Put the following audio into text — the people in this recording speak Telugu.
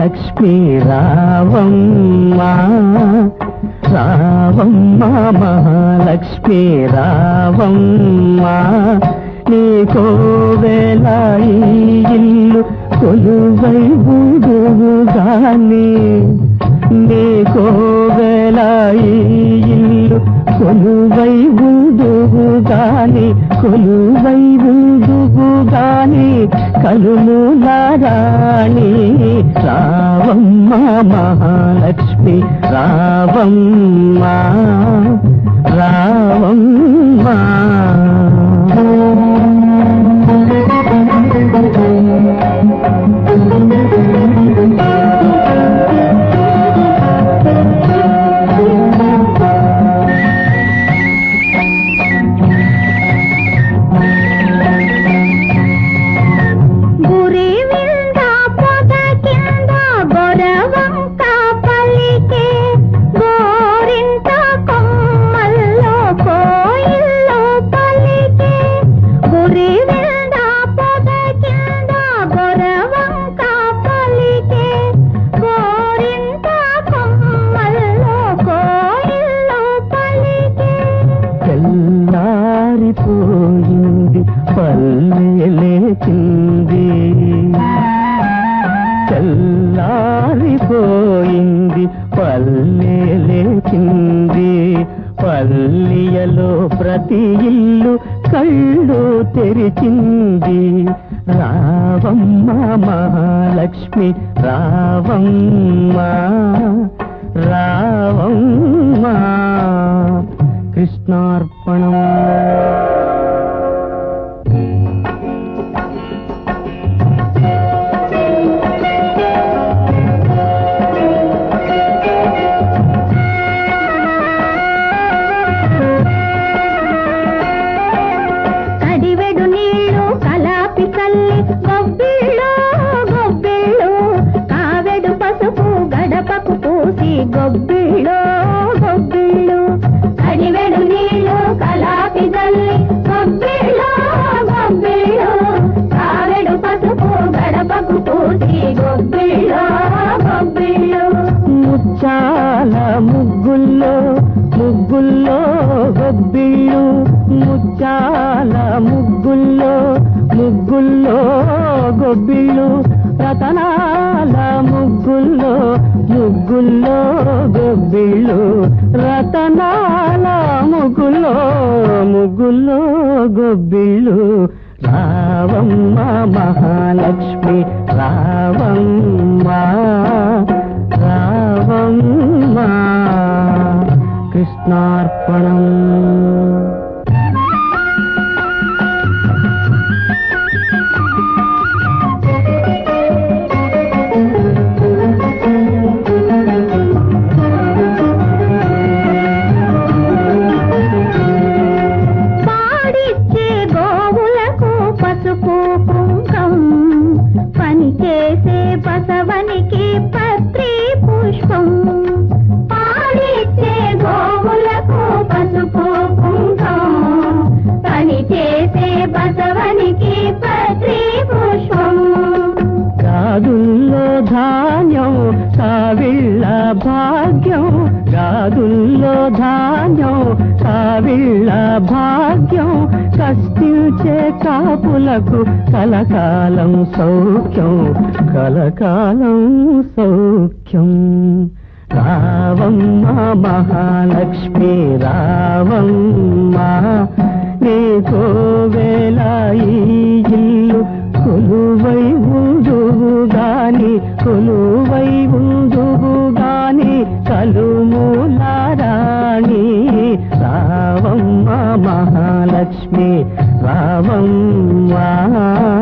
మహాలక్ష్మి రావమ్మా. రావమ్మ మహాలక్ష్మి రావమ్మ. నీ కోవెల ఇల్లు కొలువై బుడుగాని నీ కోవెల ఈ ఇల్లు కొలువై ఉందుగు గాని కొలువై ఉందుగు గాని బుడుగాని కలుములారాణి రావమ్మ మహాలక్ష్మి రావమ్మ రావ తెల్లారిపోయింది పల్లెలేచింది లేచింది పల్లెలేచింది పల్లియలో ప్రతి ఇల్లు కళ్ళు తెరిచింది. రావమ్మ మహాలక్ష్మి రావమ్మ రావం కృష్ణార్పణం. కడివెడు నీళ్ళు కలాపి చల్లి గొబ్బిళ్ళు గొబ్బిళ్ళు కావెడు పసుపు గడపకు పూసి గొబ్బిళ్ళు. ముగ్గుల్లో ముగ్గుల్లో గొబ్బిళ్ళు ముచ్చాల ముగ్గుల్లో ముగ్గుల్లో గొబ్బిళ్ళు రతనాల ముగ్గుల్లో ముగ్గుల్లో గొబ్బిళ్ళు రతనాల ముగ్గుల్లో ముగ్గుల్లో గొబ్బిళ్ళు. రావమ్మ మహాలక్ష్మి రావమ్మ कृष्णार्पण కావిళ్ళ భాగ్యం గాదుల్లో ధాన్యం. కావిళ్ళ భాగ్యం కష్టించే కాపులకు కలకాలం సౌఖ్యం. కలకాలం సౌఖ్యం. రావమ్మ మహాలక్ష్మి రావమ్మ నీకో వేళ ఈ ఇల్లు కొలువై రావమ్మ రామం రావమ్మ